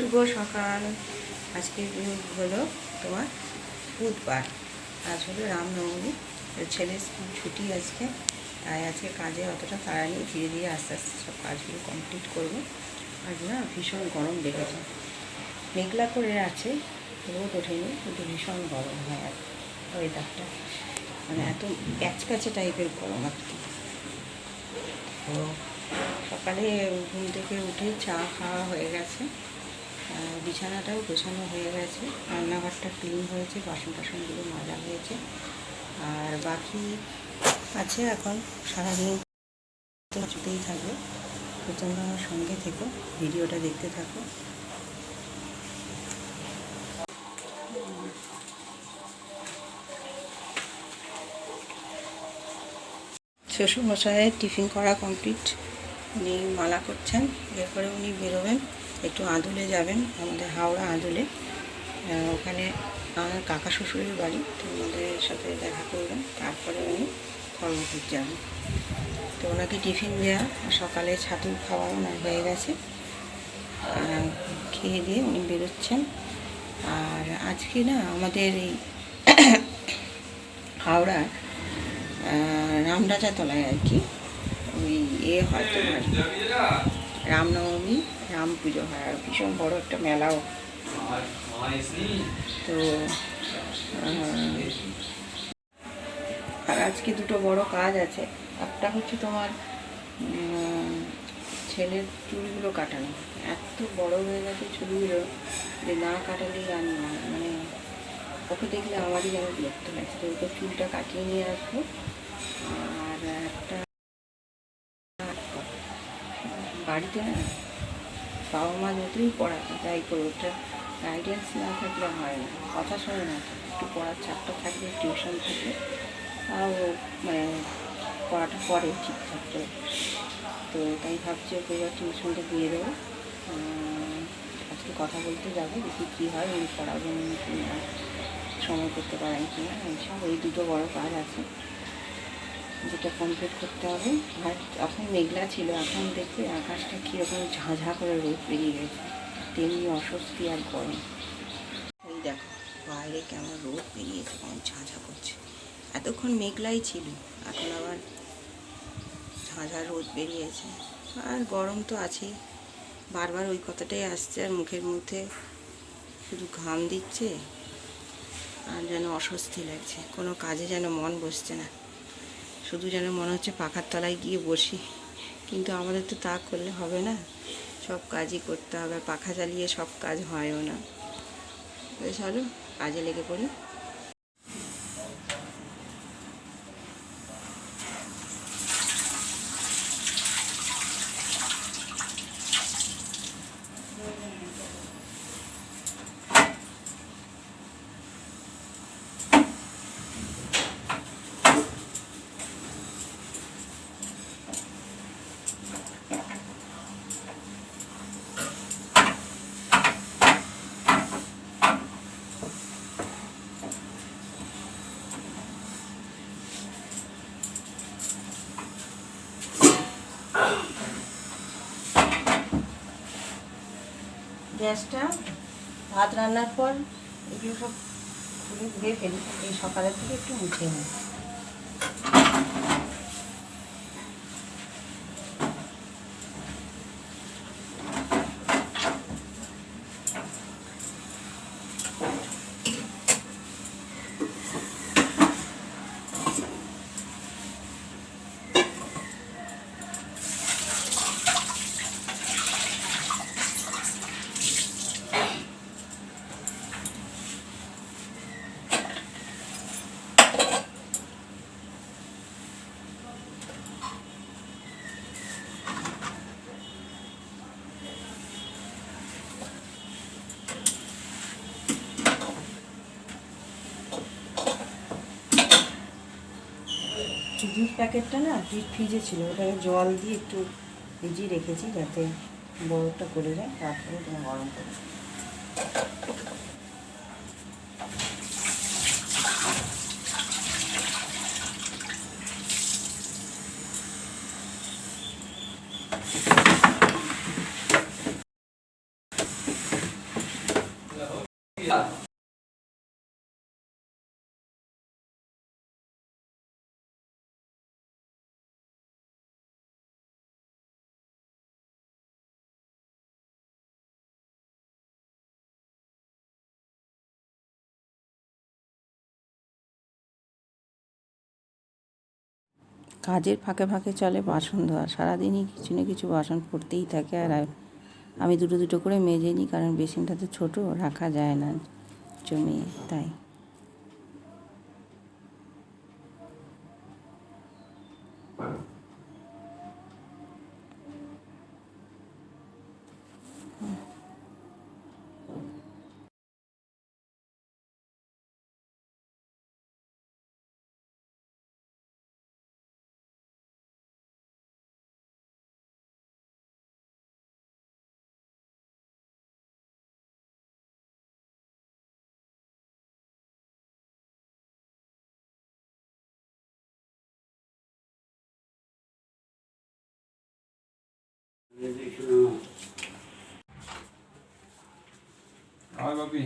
শুভ সকাল। আজকে হলো তোমার বুধবার। আজ হলো রামনবমী। ছেলের স্কুল ছুটি আজকে, তাই আজকে কাজে অতটা তাড়া নিয়ে ধীরে ধীরে আস্তে আস্তে সব কাজগুলো কমপ্লিট করব। আজ না ভীষণ গরম লেগেছে। মেঘলা করে আছে, রোদ ওঠেনি, কিন্তু ভীষণ গরম হয় আর ওয়েদারটা মানে এত প্যাচ প্যাচে টাইপের গরম আর কি। তো সকালে ঘুম থেকে উঠে চা খাওয়া হয়ে গেছে। বিছানাটাও গোছানো হয়ে গেছে। রান্নাঘরটা ক্লিন হয়েছে বাসন টাসনগুলো মাজা হয়েছে। আর বাকি আছে এখন সারাদিন কিছুতেই থাকবে তো তোমরা আমার সঙ্গে থেকো, ভিডিওটা দেখতে থাকো। শ্বশুরমশাইয়ের টিফিন করা কমপ্লিট উনি মালা করছেন, এরপরে উনি বেরোবেন। একটু আদুলে যাবেন, আমাদের হাওড়া আদুলে। ওখানে আমার কাকা শ্বশুরের বাড়ি, তো ওনাদের সাথে দেখা করবেন, তারপরে উনি কর্মপুর যাবেন। তো ওনাকে টিফিন দেওয়া সকালে ছাতু খাওয়া ওনার হয়ে গেছে। খেয়ে দিয়ে উনি বেরোচ্ছেন। আর আজকে না, আমাদের এই হাওড়া রামরাজা তলায় আর কি। ওই এ হয় তোমার রামনবমী রাম পুজো হয় আর ভীষণ বড় একটা মেলাও। তো আর আজকে দুটো বড় কাজ আছে। একটা হচ্ছে তোমার ছেলের চুলগুলো কাটানো। এত বড় হয়ে গেছে চুলগুলো যে না কাটালেই আর মানে ওকে দেখলে আমারই যেন বিরক্ত লাগছে তো ওকে চুলটা কাটিয়ে নিয়ে আসব। আর একটা, বাড়িতে না বাবা মা যতই পড়াতে যাই করে, ওটা গাইডেন্স না থাকলে হয় না। কথা শোনে না একটু পড়ার চাপটা থাকলে টিউশন থাকলে, তাও মানে পড়াটা করে ঠিকঠাক করে। তো তাই ভাবছি ওকে এবার টিউশনটা দিয়ে দেবো। আজকে কথা বলতে যাব, দেখি কী হয়, উনি পড়াবেন কি না, সময় করতে পারেন কি না এইসব এই দুটো বড় কাজ আছে। যেটা কমপ্লিট করতে হবে। আর এখন মেঘলা ছিল, এখন দেখবে আকাশটা কীরকম ঝাঁঝা করে রোদ বেরিয়ে গেছে। তেমনি অস্বস্তি আর গরম। এই দেখো, বাইরে কেমন রোদ বেরিয়েছে কেমন ঝাঁঝা করছে। এতক্ষণ মেঘলাই ছিল, এখন আবার ঝাঁঝা রোদ বেরিয়েছে আর গরম তো আছেই। বারবার ওই কথাটাই আসছে আর মুখের মধ্যে শুধু ঘাম দিচ্ছে। আর যেন অস্বস্তি লাগছে, কোনো কাজে যেন মন বসছে না। শুধু যেন মনে হচ্ছে পাখার তলায় গিয়ে বসি। কিন্তু আমাদের তো তা করলে হবে না। সব কাজই করতে হবে। পাখা চালিয়ে সব কাজ হয়ও না। চলো, কাজে লেগে পড়ি। গ্যাসটা, ভাত রান্নার পর এগুলো সব খুলে ধুয়ে ফেলি। এই সকালের থেকে একটু মুছে নিই। দুধ প্যাকেটটা না ডিপ ফ্রিজে ছিল, ওটাকে জল দিয়ে একটু ভিজিয়ে রেখেছি যাতে বরফটা করে যায়, তারপরে তোমার গরম করে কাজের ফাঁকে ফাঁকে চলে বাসন ধোয়া। সারাদিনই কিছু না কিছু বাসন পড়তেই থাকে আর আমি দুটো দুটো করে মেজে নিই, কারণ বেসিনটা তো ছোটো, রাখা যায় না জমিয়ে, তাই। হয় বাপি।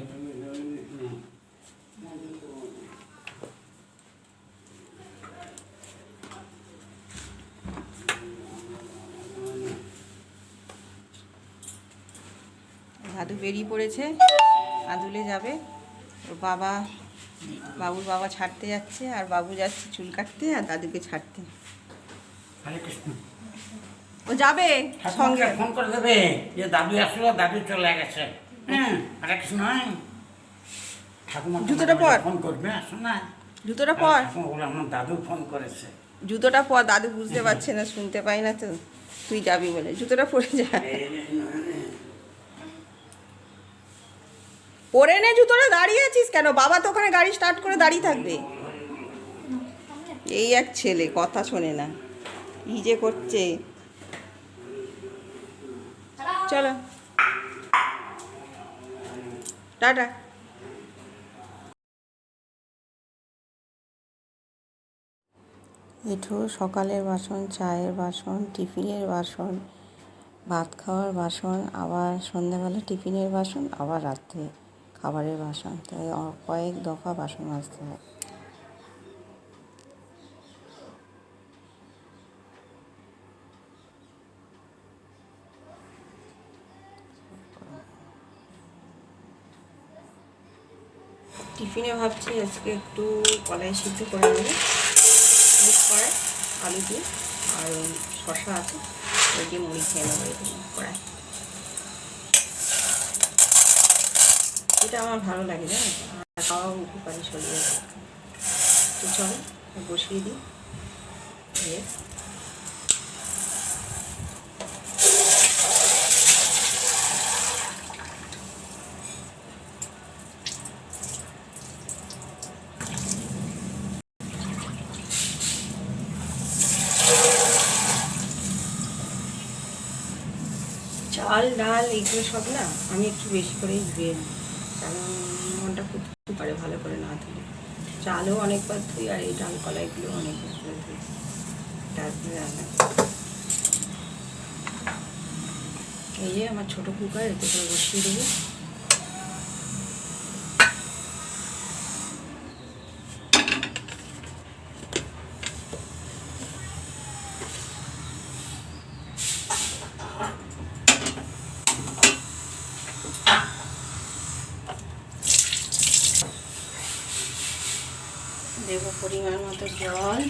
দাদু বেরিয়ে পড়েছে আদুলে যাবে। ওর বাবা বাবুর বাবা ছাড়তে যাচ্ছে আর বাবু যাচ্ছে চুল কাটতে আর দাদুকে ছাড়তে। হরে কৃষ্ণ। ও যাবে? সঙ্গে। ফোন করে দেবে যে দাদু আসলো দাদু চলে গেছে। হ্যাঁ। হরে কৃষ্ণ হ্যাঁ ঠাকুমা জুতোটা পর। ফোন করবে আসো না। জুতোটা পর। আমার দাদু ফোন করেছে। জুতোটা পর দাদু বুঝতে পারছে না শুনতে পাই না তো। তুই যাবি বলে। জুতোটা পরে যা। পরে নে জুতোটা দাঁড়িয়ে আছিস কেন? বাবা তো ওখানে গাড়ি স্টার্ট করে দাঁড়িয়ে থাকবে। এই এক ছেলে কথা শোনে না। ই যে করছে? চলো। টাটা। এঠো সকালের বাসন, চায়ের বাসন, টিফিনের বাসন, ভাত খাওয়ার বাসন, আবার সন্ধ্যাবেলা টিফিনের বাসন, আবার রাত্রে খাবারের বাসন। তাই কয়েক দফা বাসন মাজতে হয়। টিফিনে ভাবছি আজকে একটু কলাই সিদ্ধ করে নেব। মিক্স করে আলু দিয়ে, আর ওই শশা আছে, ওই দিয়ে মুড়ি খেয়ে নেব এটা কড়াই। এটা আমার ভালো লাগে, জানো? খাওয়াও উপকারী পক্ষে। তো চলো, বসিয়ে দিই। দিয়ে চাল ডাল এগুলো সব না আমি একটু বেশি করেই ধুয়ে নিই। কারণ মনটা খুব পারে ভালো করে না ধুলে। চালও অনেকবার ধুই আর এই ডাল কলাইগুলো অনেকবার করে ধুই। তারপরে রান্না এই যে আমার ছোটো কুকার, এতে করে বসিয়ে দেবো পরিমাণ মতো জল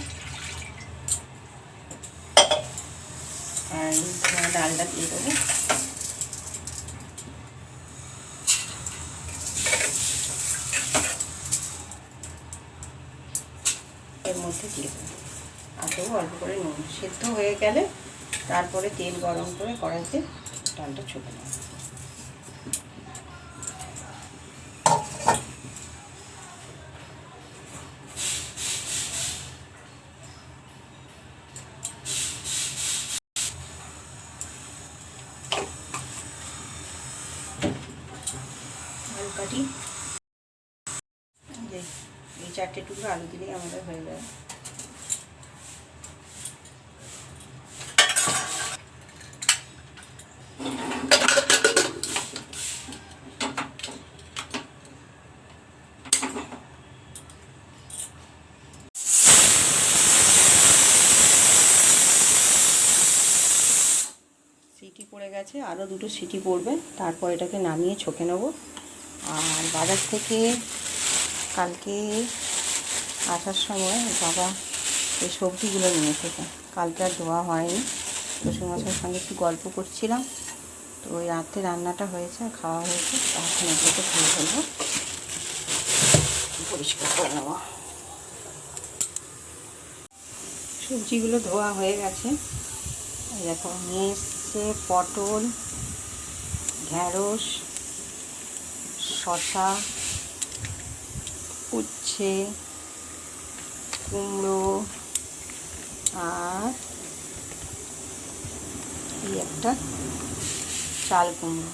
আর ডালটা দিয়ে দেবো। এর মধ্যে দিয়ে দেবো। আর দেবো অল্প করে নুন। সেদ্ধ হয়ে গেলে তারপরে তেল গরম করে কড়াইতে ডালটা ছুটে নেব। এই চারটে টুকরো আলু দিলেই আমাদের হয়ে যাবে সিটি পড়ে গেছে আরও দুটো সিটি পড়বে, তারপর এটাকে নামিয়ে ছকে নেব। আর বাজার থেকে কালকে আসার সময় বাবা এই সবজিগুলো নিয়ে এসেছে। কালকে আর ধোয়া হয়নি। শ্বশুর মশাইয়ের সঙ্গে একটু গল্প করছিলাম। তো ওই রাতে রান্নাটা হয়েছে আর খাওয়া হয়েছে। এখন এগুলোকে ধুয়ে ফেলব। পরিষ্কার করে নেব। সবজিগুলো ধোয়া হয়ে গেছে। দেখো নিয়ে এসছে পটল, ঢ্যাঁড়স শশা উচ্ছে, কুমড়ো আর এই একটা চাল কুমড়ো।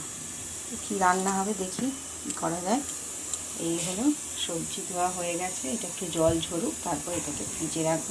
কী রান্না হবে দেখি কী করা যায়। এই হলো সবজি ধোয়া হয়ে গেছে, এটা একটু জল ঝরুক, তারপর এটাকে ফ্রিজে রাখব।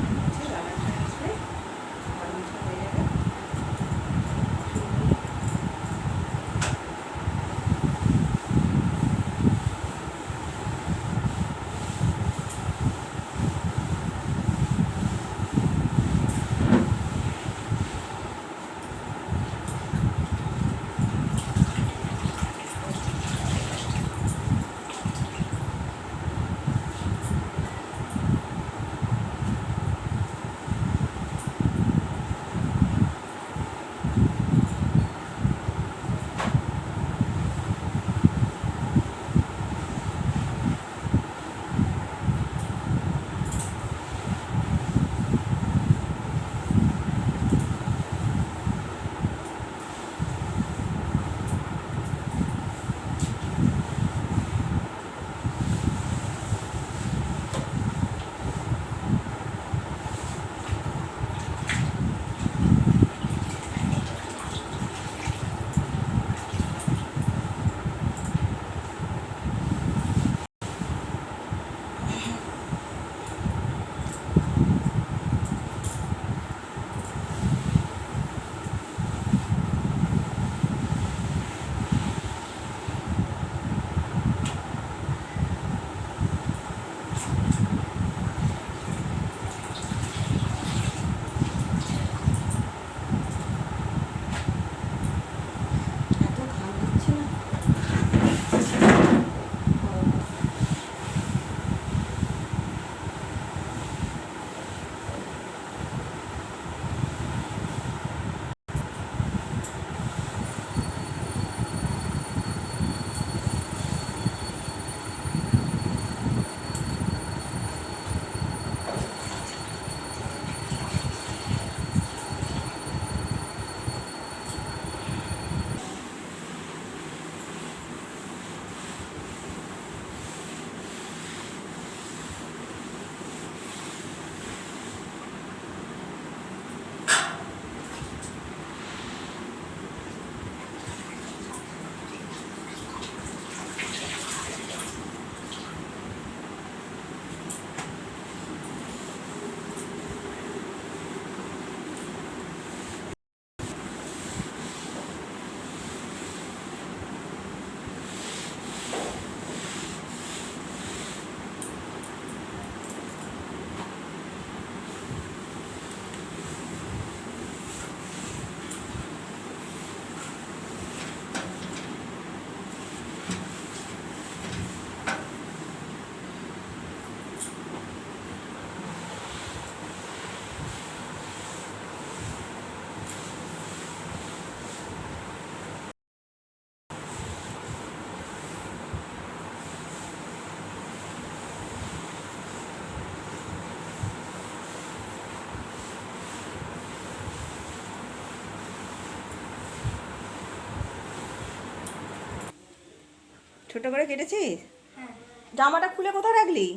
ছোট করে কেটেছিস? হ্যাঁ। জামাটা খুলে কোথায় রাখলি?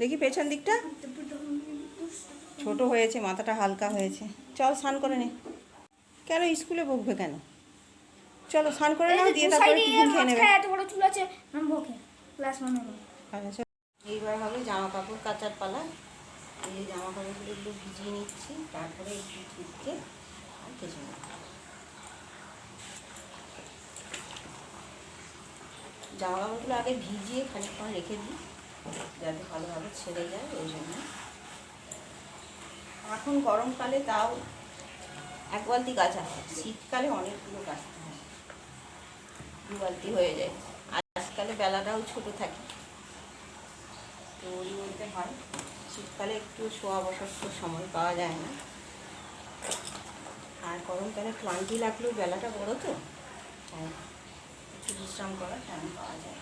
দেখি পেছন দিকটা। ছোট হয়েছে মাথাটা হালকা হয়েছে। চল স্নান করে নে। কেন স্কুলে বকবে কেন? চলো স্নান করে নাও দিয়ে তারপরে টিফিন খেয়ে নেবে। এত বড় চুল আছে। আমি বকে ক্লাস মনে আচ্ছা এইবার হবে জামা কাপড় কাচার পালা। এই জামা কাপড়গুলো একটু ভিজিয়ে নিচ্ছি তারপরে একটু ধুচ্ছে আর কিছু না। জামা কাপড়গুলো আগে ভিজিয়ে খানিকক্ষণ রেখে দিই, যাতে ভালোভাবে ছেড়ে যায় ওই জন্য। এখন গরমকালে তাও এক বালতি কাচা হয়। শীতকালে অনেকগুলো কাচতে হয়। দু বালতি হয়ে যায়। আজকালে বেলাটাও ছোট থাকে। তো ওই বলতে হয়। শীতকালে একটু শোয়া বসার সময় পাওয়া যায় না। আর গরমকালে ক্লান্তি লাগলেও বেলাটা বড় তো, তাই একটু বিশ্রাম করার টাইম পাওয়া যায়।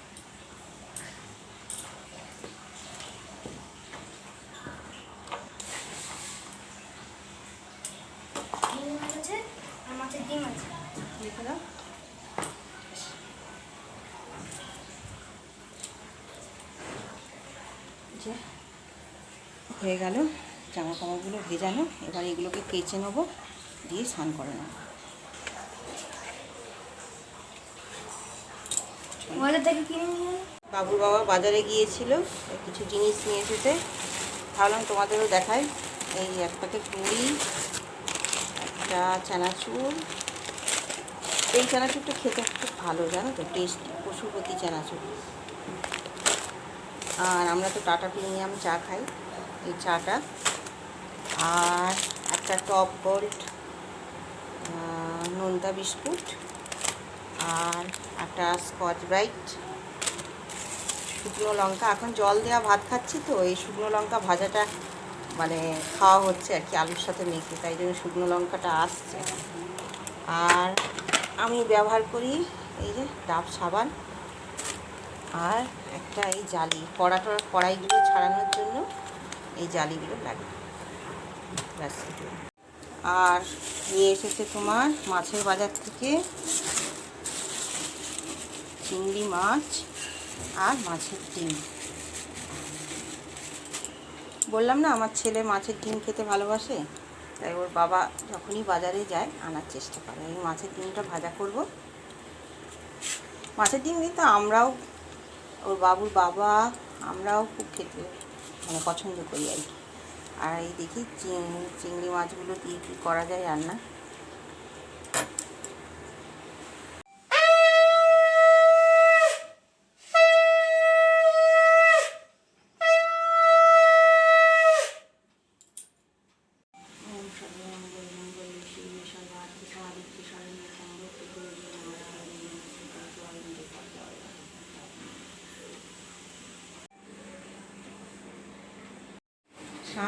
যে হয়ে গেল জামা কাপড়গুলো ভেজানো, এবার এগুলোকে কেচে নেব, দিয়ে স্নান করে নেব। বাবুর বাবা বাজারে গিয়েছিল, কিছু জিনিস নিয়ে এসেছে। ভাবলাম তোমাদেরও দেখাই। এই এক প্যাকেট মুড়ি, একটা চানাচুর। এই চানাচুরটা খেতে খুব ভালো, জানো তো? টেস্টি পশুপতি চানাচুর। আর আমরা তো টাটা প্রিমিয়াম চা খাই, এই চাটা। আর একটা টপ গোল্ড নোনতা বিস্কুট। আর একটা স্কচ ব্রাইট শুকনো লঙ্কা। এখন জল দেওয়া ভাত খাচ্ছি তো, এই শুকনো লঙ্কা ভাজাটা মানে খাওয়া হচ্ছে আর কি, আলুর সাথে মেখে, তাই জন্য শুকনো লঙ্কাটা আসছে। আর আমি ব্যবহার করি এই যে ডাব সাবান আর একটা এই জালি, কড়া টড়া কড়াইগুলো ছাড়ানোর জন্য এই জালিগুলো লাগে। আর নিয়ে এসেছে তোমার মাছের বাজার থেকে চিংড়ি মাছ আর মাছের ডিম। বললাম না, আমার ছেলে মাছের ডিম খেতে ভালোবাসে, তাই ওর বাবা যখনই বাজারে যায়, আনার চেষ্টা করে। এই মাছের ডিমটা ভাজা করব। মাছের ডিম কিন্তু আমরাও, ওর বাবুর বাবা, আমরাও খুব খেতে মানে পছন্দ করি আর কি। আর এই দেখি চিংড়ি মাছগুলো দিয়ে কী করা যায় রান্না।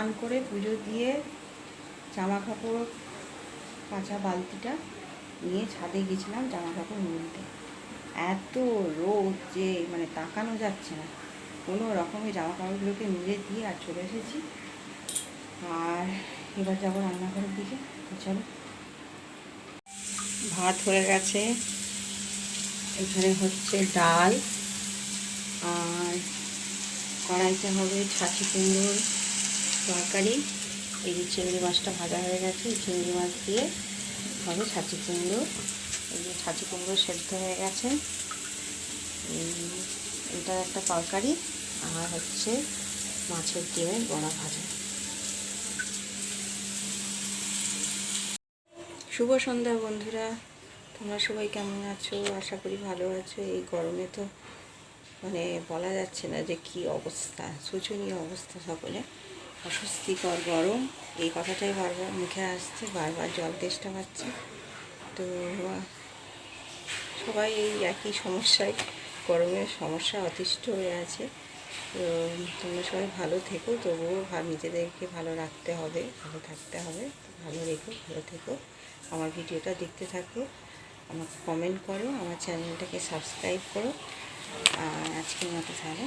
স্নান করে পুজো দিয়ে জামা কাপড় কাঁচা বালতিটা নিয়ে ছাদে গেছিলাম জামা কাপড় মিলতে এত রোদ যে মানে তাকানো যাচ্ছে না। কোনো রকমে জামা কাপড়গুলোকে মিলে দিয়ে আর চলে এসেছি। আর এবার যাব রান্নাঘরের দিকে। চলো। ভাত হয়ে গেছে। এখানে হচ্ছে ডাল। আর কড়াইতে হবে ছাঁচি কুমড়োর তরকারি। এই চিংড়ি মাছটা ভাজা হয়ে গেছে চিংড়ি মাছ দিয়ে হবে ছাঁচি কুমড়ো। এই যে ছাঁচি কুমড়ো সেদ্ধ হয়ে গেছে। এটা একটা তরকারি, আর হচ্ছে মাছের ডিমের বড়া ভাজা। শুভ সন্ধ্যা বন্ধুরা, তোমরা সবাই কেমন আছো? আশা করি ভালো আছো। এই গরমে তো মানে বলা যাচ্ছে না যে কি অবস্থা, শোচনীয় অবস্থা সকলে। অস্বস্তিকর গরম। এই কথাটাই বারবার মুখে আসছে, বারবার জল তেষ্টা পাচ্ছে। তো সবাই এই একই সমস্যায় গরমের সমস্যা অতিষ্ঠ হয়ে আছে। তো, তোমরা সবাই ভালো থেকো, তবুও নিজেদেরকে ভালো রাখতে হবে, ভালো থাকতে হবে। ভালো রেখো, ভালো থেকো। আমার ভিডিওটা দেখতে থাকো, আমাকে কমেন্ট করো, আমার চ্যানেলটাকে সাবস্ক্রাইব করো। আজকের মতো তাহলে